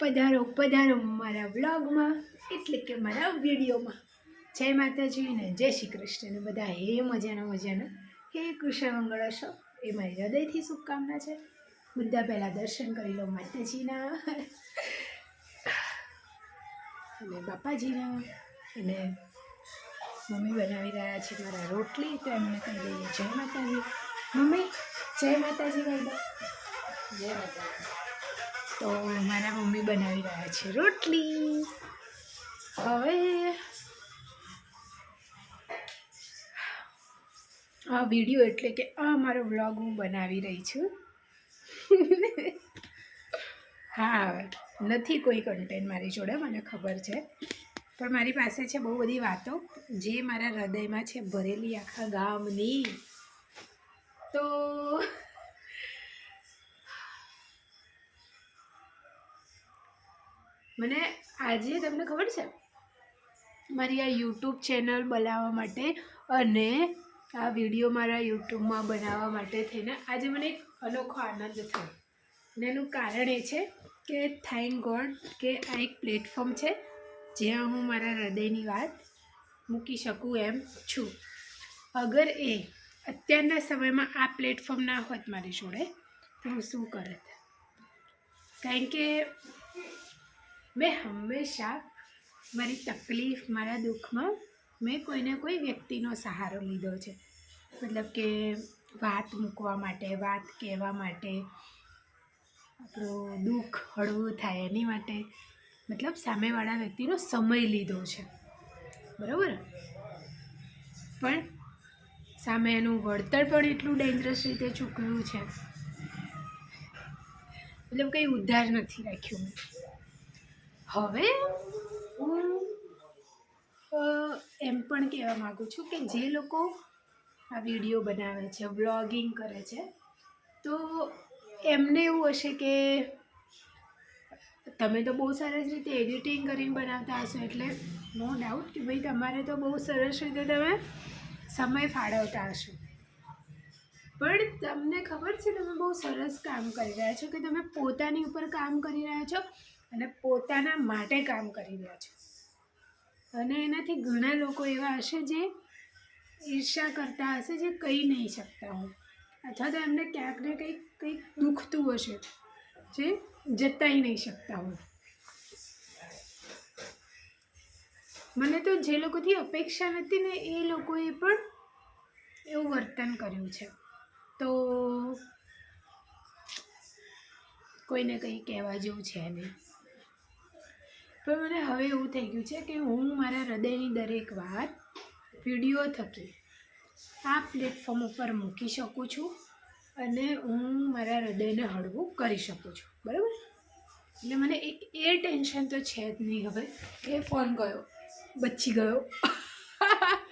પધારો પધારો મારા વ્લોગમાં, એટલે કે મારા વિડીયોમાં. જય માતાજી ને જય શ્રી કૃષ્ણને બધા હે મજાના મજાના. હે કૃષ્ણ મંગળ હશો એ મારી હૃદયથી શુભકામના છે. બધા પહેલાં દર્શન કરી લો માતાજીના. અને બાપાજીના. અને મમ્મી બનાવી રહ્યા છે મારા રોટલી. તો એમને કહી દઈએ જય માતાજી. મમ્મી, જય માતાજી કહી જય માતાજી. તો મારા મમ્મી બનાવી રહ્યા છે રોટલી. હવે આ વીડિયો એટલે કે આ મારો વ્લોગ હું બનાવી રહી છું. હા, નથી કોઈ કન્ટેન્ટ મારી જોડે, મને ખબર છે. પણ મારી પાસે છે બહુ બધી વાતો, જે મારા હૃદયમાં છે ભરેલી આખા ગામની. તો મને આજે તમને ખબર છે? મારી આ યુટ્યુબ ચેનલ બનાવવા માટે અને આ વીડિયો મારા યુટ્યુબમાં બનાવવા માટે થઈને આજે મને એક અનોખો આનંદ થયો. અને એનું કારણ એ છે કે થેન્ક ગોડ કે આ એક પ્લેટફોર્મ છે જ્યાં હું મારા હૃદયની વાત મૂકી શકું એમ છું. અગર એ અત્યારના સમયમાં આ પ્લેટફોર્મ ના હોત મારી જોડે, તો હું શું કરત? કારણ કે મેં હંમેશા મારી તકલીફ, મારા દુઃખમાં મેં કોઈને કોઈ વ્યક્તિનો સહારો લીધો છે. મતલબ કે વાત મૂકવા માટે, વાત કહેવા માટે, આપણું દુઃખ હળવું થાય એની માટે મતલબ સામેવાળા વ્યક્તિનો સમય લીધો છે. બરાબર? પણ સામે એનું વળતર પણ એટલું ડેન્જરસ રીતે ચૂકવ્યું છે. મતલબ કંઈ ઉદ્ધાર નથી રાખ્યું મેં. હવે હું એમ પણ કહેવા માગું છું કે જે લોકો આ વીડિયો બનાવે છે, વ્લોગિંગ કરે છે, તો એમને એવું હશે કે તમે તો બહુ સરસ રીતે એડિટિંગ કરીને બનાવતા હશો એટલે નો ડાઉટ કે ભાઈ તમારે તો બહુ સરસ રીતે તમે સમય ફાળવતા હશો. પણ તમને ખબર છે તમે બહુ સરસ કામ કરી રહ્યા છો કે તમે પોતાની ઉપર કામ કરી રહ્યા છો? અને પોતાના માટે કામ કરી રહ્યા છો. અને એનાથી ઘણા લોકો એવા હશે જે ઈર્ષા કરતા હશે જે કહી નહીં શકતા હોય. અથવા તો એમને ક્યાંક ને કંઈક કંઈક દુખતું હશે જે જતાઈ નહીં શકતા હોય. મને તો જે લોકોથી અપેક્ષા નથી ને એ લોકોએ પણ એવું વર્તન કર્યું છે. તો કોઈને કંઈ કહેવા જેવું છે નહીં. પણ મને હવે એવું થઈ ગયું છે કે હું મારા હૃદયની દરેક વાત વીડિયો થકી આ પ્લેટફોર્મ ઉપર મૂકી શકું છું અને હું મારા હૃદયને હળવું કરી શકું છું. બરાબર? એટલે મને એક એ ટેન્શન તો છે જ નહીં હવે. કે ફોન ગયો, બચી ગયો.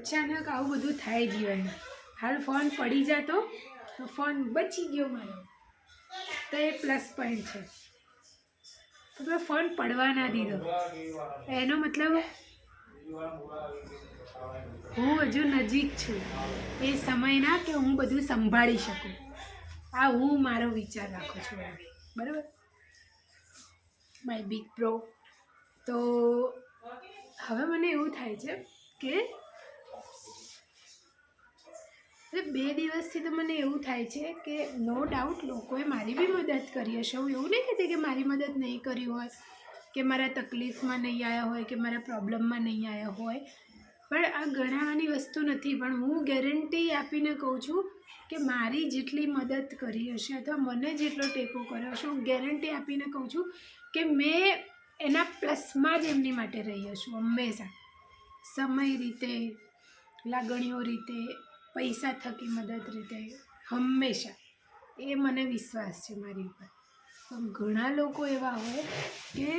અચાનક આવું બધું થાય જીવનમાં. હાલ ફોન પડી જતો, તો ફોન બચી ગયો મારો. તો એ પ્લસ પોઈન્ટ છે. તો મેં ફોન પડવા ના દીધો. એનો મતલબ, હું હજુ નજીક છું. એ સમયના કે હું બધું સંભાળી શકું. આ હું મારો વિચાર રાખું છું બરાબર? માય બિગ પ્રો તો હવે મને એવું થાય છે કે એટલે બે દિવસથી તો મને એવું થાય છે કે નો ડાઉટ લોકોએ મારી બી મદદ કરી હશે. હું એવું નહીં કહેતી કે મારી મદદ નહીં કરી હોય, કે મારા તકલીફમાં નહીં આવ્યા હોય, કે મારા પ્રોબ્લેમમાં નહીં આવ્યા હોય. પણ આ ગણાવાની વસ્તુ નથી. પણ હું ગેરંટી આપીને કહું છું કે મારી જેટલી મદદ કરી હશે અથવા મને જેટલો ટેકો કર્યો હશે, હું ગેરંટી આપીને કહું છું કે મેં એના પ્લસમાં જ એમની માટે રહી છું હંમેશા. સમય રીતે, લાગણીઓ રીતે પૈસા થકી મદદ રીતે હંમેશા. એ મને વિશ્વાસ છે મારી ઉપર. પણ ઘણા લોકો એવા હોય કે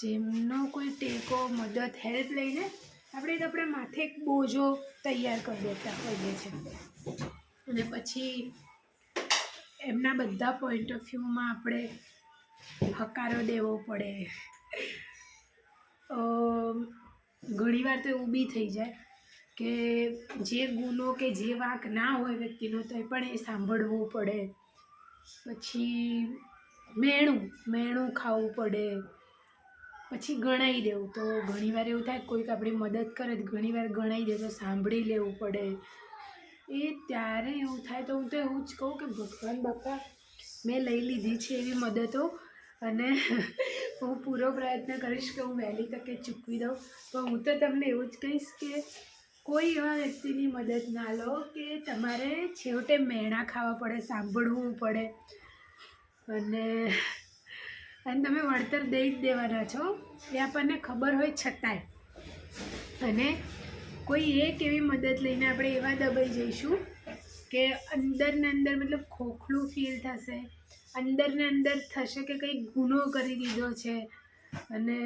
જેમનો કોઈ ટેકો, મદદ, હેલ્પ લઈને આપણે આપણે માથે એક બોજો તૈયાર કરી દેતા હોઈએ છીએ અને પછી એમના બધા પોઈન્ટ ઓફ વ્યૂમાં આપણે હકારો દેવો પડે. ઘણીવાર તો એવું બી થઈ જાય કે જે ગુનો કે જે વાંક ના હોય વ્યક્તિનો તો પણ એ સાંભળવું પડે. પછી મેણું મેણું ખાવું પડે. પછી ગણાઈ દેવું. તો ઘણીવાર એવું થાય કોઈક આપણી મદદ કરે તો ઘણીવાર ગણાઈ દે તો સાંભળી લેવું પડે. એ ત્યારે એવું થાય તો હું તો એવું જ કહું કે ભગવાન બાપા, મેં લઈ લીધી છે એવી મદદો અને હું પૂરો પ્રયત્ન કરીશ કે હું વહેલી તકે ચૂકવી દઉં. પણ હું તો તમને એવું જ કહીશ કે કોઈ એવા વ્યક્તિની મદદ ના લો કે તમારે છેવટે મેણા ખાવા પડે, સાંભળવું પડે. અને અને તમે વળતર દઈ જ દેવાના છો. એ આપણને ખબર હોય છતાંય. અને કોઈ એક એવી મદદ લઈને આપણે એવા દબાઈ જઈશું કે અંદરને અંદર મતલબ ખોખલું ફીલ થશે. અંદરને અંદર થશે કે કંઈક ગુનો કરી દીધો છે. અને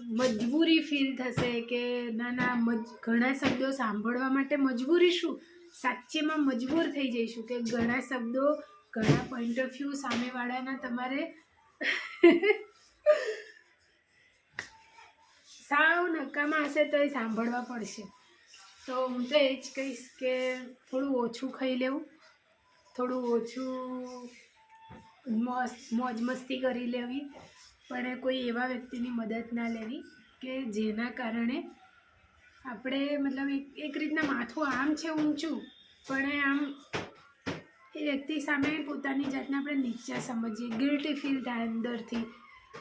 મજબૂરી ફીલ થશે કે ના ના ઘણા શબ્દો સાંભળવા માટે મજબૂરી શું? સાચેમાં મજબૂર થઈ જઈશું કે ઘણા શબ્દો, ઘણા પોઈન્ટ ઓફ વ્યૂ સામેવાળાના તમારે સાવ નકામા હશે તો એ સાંભળવા પડશે. તો હું તો એ જ કહીશ કે થોડું ઓછું ખાઈ લેવું. થોડું ઓછું મોજ મસ્તી કરી લેવી. પણ કોઈ એવા વ્યક્તિની મદદ ના લેવી કે જેના કારણે આપણે મતલબ એક એક રીતના માથું આમ છે ઊંચું, પણ આમ એ વ્યક્તિ સામે પોતાની જાતને આપણે નીચા સમજીએ ગિલ્ટી ફીલ થાય અંદરથી.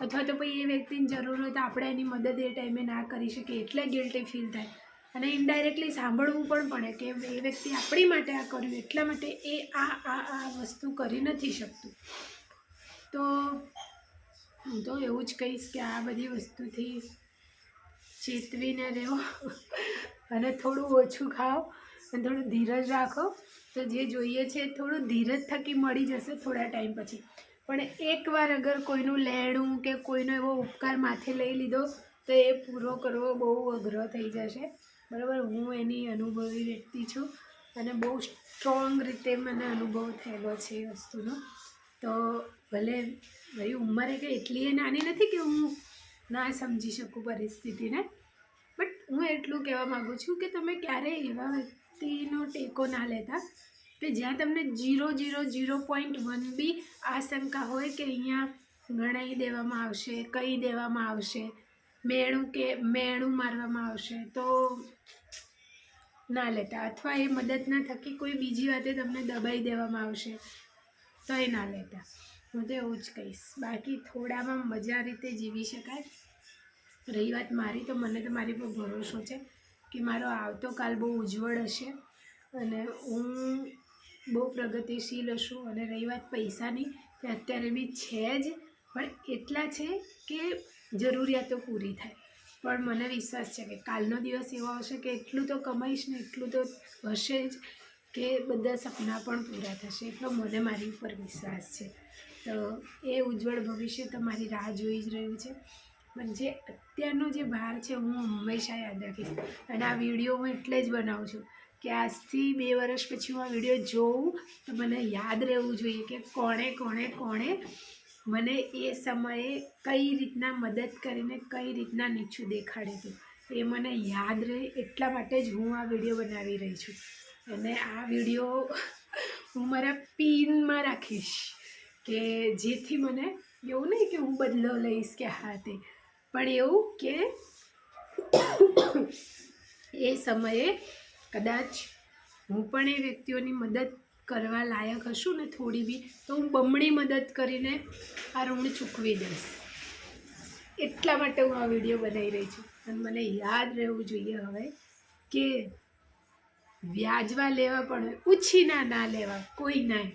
અથવા તો પછી એ વ્યક્તિની જરૂર હોય તો આપણે એની મદદ એ ટાઈમે ના કરી શકીએ, એટલે ગિલ્ટી ફીલ થાય. અને ઇનડાયરેક્ટલી સાંભળવું પણ પડે કે એ વ્યક્તિ આપણી માટે આ કર્યું, એટલા માટે એ આ આ આ વસ્તુ કરી નથી શકતું. તો હું તો એવું જ કહીશ કે આ બધી વસ્તુથી ચેતવીને રહો અને થોડું ઓછું ખાઓ અને થોડું ધીરજ રાખો. તો જે જોઈએ છે થોડું ધીરજ થકી મળી જશે થોડા ટાઈમ પછી. પણ એકવાર અગર કોઈનું લેણું કે કોઈનો એવો ઉપકાર માથે લઈ લીધો, તો એ પૂરો કરવો બહુ અઘરો થઈ જશે. બરાબર? હું એની અનુભવી વ્યક્તિ છું અને બહુ સ્ટ્રોંગ રીતે મને અનુભવ થયેલો છે એ વસ્તુનો. તો ભલે મારી ઉંમરે કંઈ એટલી એ નાની નથી કે હું ના સમજી શકું પરિસ્થિતિને. બટ હું એટલું કહેવા માગું છું કે તમે ક્યારેય એવા વ્યક્તિનો ટેકો ના લેતા કે જ્યાં તમને zero zero zero point one બી આશંકા હોય કે અહીંયા ગણાઈ દેવામાં આવશે કહી દેવામાં આવશે, મેણું કે મેણું મારવામાં આવશે, તો ના લેતા. અથવા એ મદદના થકી કોઈ બીજી વાતે તમને દબાઈ દેવામાં આવશે તો એ ના લેતા. હું તો એવું જ કહીશ. બાકી થોડામાં મજા રીતે જીવી શકાય. રહી વાત મારી તો, મને તો મારી પર ભરોસો છે કે મારો આવતો કાલ બહુ ઉજ્જવળ હશે અને હું બહુ પ્રગતિશીલ હશું અને રહી વાત પૈસાની તે અત્યારે બી છે જ, પણ એટલા છે કે જરૂરિયાતો પૂરી થાય. પણ મને વિશ્વાસ છે કે કાલનો દિવસ એવો હશે કે એટલું તો કમાઈશ ને એટલું તો હશે જ કે બધા સપના પણ પૂરા થશે. એટલો મને મારી ઉપર વિશ્વાસ છે. તો એ ઉજ્જવળ ભવિષ્ય તમારી રાહ જોઈ જ રહ્યું છે. પણ જે અત્યારનો જે ભાર છે, હું હંમેશા યાદ રાખીશ. અને આ વીડિયો હું એટલે જ બનાવું છું કે આજથી બે વર્ષ પછી હું આ વીડિયો જોઉં તો મને યાદ રહેવું જોઈએ કે કોણે કોણે કોણે મને એ સમયે કઈ રીતના મદદ કરીને કઈ રીતના નીચું દેખાડ્યું હતું. એ મને યાદ રહે એટલા માટે જ હું આ વીડિયો બનાવી રહી છું. અને આ વીડિયો હું મારા પિનમાં રાખીશ. કે જેથી મને એવું નહીં કે હું બદલો લઈશ કે હા તે. પણ એવું કે એ સમયે કદાચ હું પણ એ વ્યક્તિઓની મદદ કરવા લાયક હશું ને થોડી બી, તો હું બમણી મદદ કરીને આ ઋણ ચૂકવી દઈશ. એટલા માટે હું આ વીડિયો બનાવી રહી છું. અને મને યાદ રહેવું જોઈએ હવે કે વ્યાજવા લેવા પણ ઉછીના ના લેવા, કોઈ ના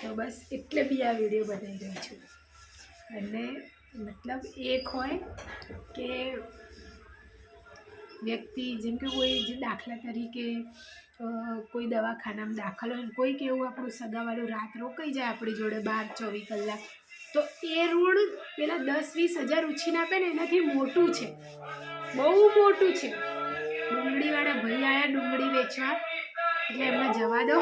તો બસ એટલે બી આ વીડિયો બનાવી રહી છું. અને મતલબ એક હોય કે વ્યક્તિ, જેમ કે કોઈ જે દાખલા તરીકે કોઈ દવાખાનામાં દાખલ હોય કોઈક એવું આપણું સગાવાળું રાત રોકાઈ જાય આપણી જોડે બાર, ચોવીસ કલાક, તો એ ઋણ પેલા દસ, વીસ હજાર ઉછીને આપે ને એનાથી મોટું છે. બહુ મોટું છે. ડુંગળીવાળા ભાઈ આવ્યા ડુંગળી વેચવા. એટલે એમાં જવા દો.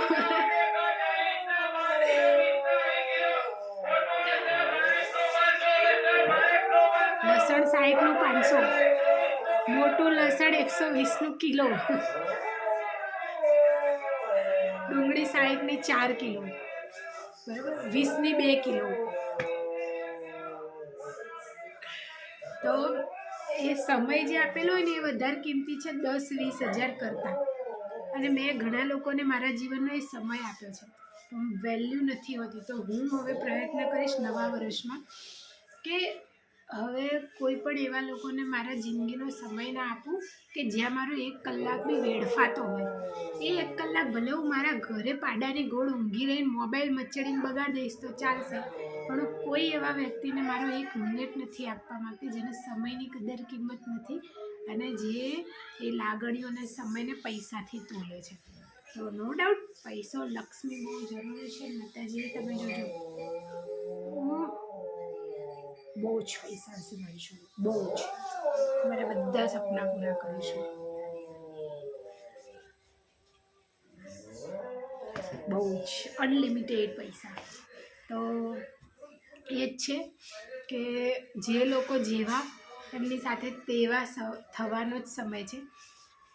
પાંચસો મોટું લસણ એકસો વીસનું કિલો. ડુંગળી સાઠની ચાર કિલો. બરાબર? વીસની બે કિલો. તો એ સમય જે આપેલો હોય ને એ વધારે કિંમતી છે દસ વીસ હજાર કરતાં. અને મેં ઘણા લોકોને મારા જીવનનો એ સમય આપ્યો છે. વેલ્યુ નથી હોતી. તો હું હવે પ્રયત્ન કરીશ નવા વર્ષમાં કે હવે કોઈ પણ એવા લોકોને મારા જિંદગીનો સમય ના આપું કે જ્યાં મારો એક કલાક બી વેડફાતો હોય. એ એક કલાક ભલે હું મારા ઘરે પાડાની ગોળ ઊંઘી રહીને મોબાઈલ મચડીને બગાડી દઈશ તો ચાલશે. પણ કોઈ એવા વ્યક્તિને મારો એક મિનિટ નથી આપવા માંગતી જેને સમયની કદર કિંમત નથી અને જે એ લાગણીઓને સમયને પૈસાથી તોલે છે. તો નો ડાઉટ પૈસો લક્ષ્મી બહુ જરૂરી છે. માતાજી, તમે જોજો. બહુ જ પૈસા હશે મારી જોડે બહુ જ મારા બધા સપના પૂરા કરીશું. બહુ જ અનલિમિટેડ પૈસા. તો એ જ છે કે જે લોકો જેવા એમની સાથે તેવા સ- થવાનો જ સમય છે.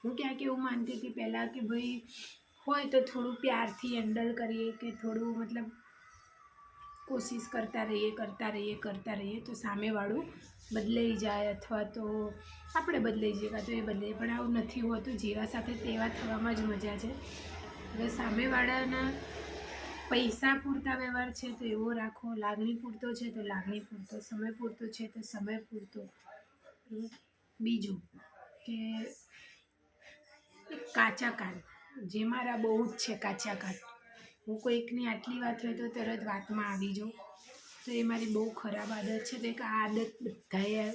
હું ક્યાંક એવું માનતી હતી પહેલાં કે ભાઈ, હોય તો થોડું પ્યારથી હેન્ડલ કરીએ કે થોડું મતલબ કોશિશ કરતા રહીએ કરતા રહીએ કરતા રહીએ તો સામેવાળું બદલાઈ જાય અથવા તો આપણે બદલાઈ જઈએ કાં તો એ બદલાઈ પણ આવું નથી હોતું. જેવા સાથે તેવા થવામાં જ મજા છે. હવે સામેવાળાના પૈસા પૂરતા વ્યવહાર છે તો એવો રાખો. લાગણી પૂરતો છે તો લાગણી પૂરતો. સમય પૂરતો છે તો સમય પૂરતો. બીજું કે કાચા કાન જે મારા બહુ જ છે કાચા કાન હું કોઈકની આટલી વાત હોય તો તરત વાતમાં આવી જાઉં. તો એ મારી બહુ ખરાબ આદત છે તો એક આ આદત બધાએ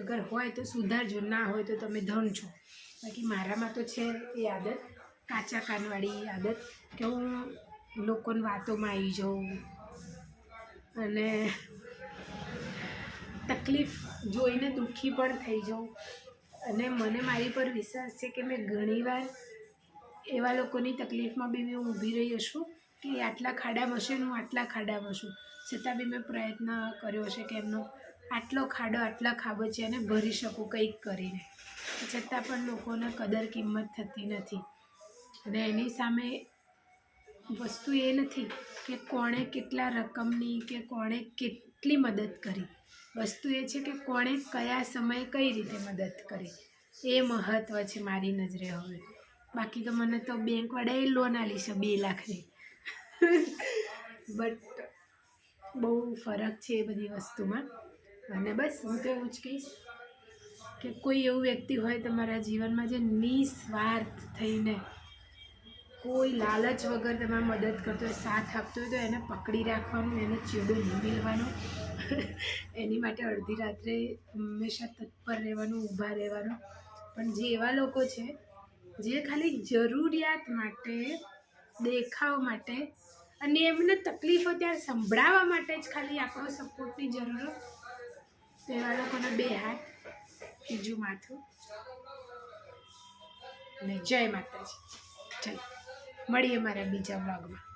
અગર હોય તો સુધારજો, ના હોય તો તમે ધન છો. બાકી મારામાં તો છે એ આદત, કાચા કાનવાળી આદત કે હું લોકોની વાતોમાં આવી જાઉં. અને તકલીફ જોઈને દુઃખી પણ થઈ જાઉં. અને મને મારી પર વિશ્વાસ છે કે મેં ઘણીવાર એવા લોકોની તકલીફમાં બી મેં ઊભી રહી હશું કે આટલા ખાડામાં છે હું આટલા ખાડામાં છું છતાં બી મેં પ્રયત્ન કર્યો છે કે એમનો આટલો ખાડો, આટલા ખાબોચિયાને ભરી શકું કંઈક કરીને. છતાં પણ લોકોને કદર કિંમત થતી નથી. અને એની સામે વસ્તુ એ નથી કે કોણે કેટલા રકમની કે કોણે કેટલી મદદ કરી. વસ્તુ એ છે કે કોણે કયા સમયે કઈ રીતે મદદ કરી. એ મહત્ત્વ છે મારી નજરે હવે. બાકી તો મને તો બેંકવાળાએ લોન આલી છે બે લાખની. બટ બહુ ફરક છે એ બધી વસ્તુમાં. અને બસ હું તો એવું જ કહીશ કે કોઈ એવું વ્યક્તિ હોય તમારા જીવનમાં જે નિસ્વાર્થ થઈને કોઈ લાલચ વગર તમારે મદદ કરતો હોય, સાથ આપતો હોય તો એને પકડી રાખવાનું, એને ચેડો નહીં મેળવાનું એની માટે અડધી રાત્રે હંમેશા તત્પર રહેવાનું, ઊભા રહેવાનું. પણ જે એવા લોકો છે જે ખાલી જરૂરિયાત માટે, દેખાવ માટે અને એમને તકલીફો ત્યાં સંભળાવવા માટે જ ખાલી આપણો સપોર્ટની જરૂર તેવા લોકોના બે હાથ, બીજું માથું. અને જય માતાજી. ચાલો, મળીએ મારા બીજા બ્લોગમાં